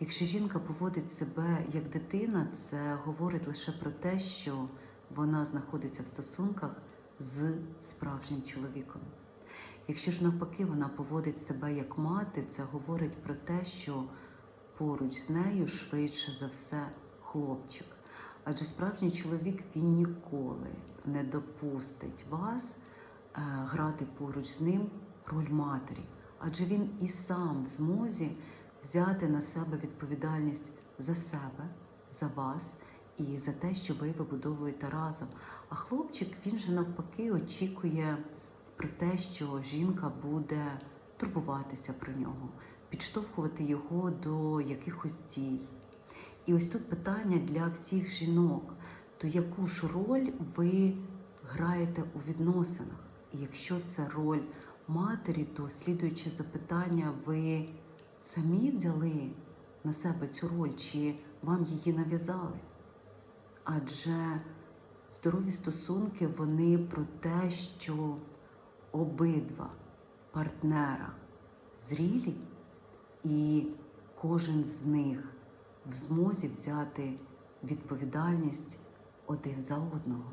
Якщо жінка поводить себе як дитина, це говорить лише про те, що вона знаходиться в стосунках з справжнім чоловіком. Якщо ж навпаки вона поводить себе як мати, це говорить про те, що поруч з нею швидше за все хлопчик. Адже справжній чоловік він ніколи не допустить вас е, грати поруч з ним роль матері, адже він і сам в змозі взяти на себе відповідальність за себе, за вас і за те, що ви вибудовуєте разом. А хлопчик він же навпаки очікує про те, що жінка буде турбуватися про нього, підштовхувати його до якихось дій. І ось тут питання для всіх жінок: то яку ж роль ви граєте у відносинах? І якщо це роль матері, то слідуюче запитання, ви самі взяли на себе цю роль, чи вам її нав'язали? Адже здорові стосунки вони про те, що обидва партнера зрілі, і кожен з них в змозі взяти відповідальність один за одного.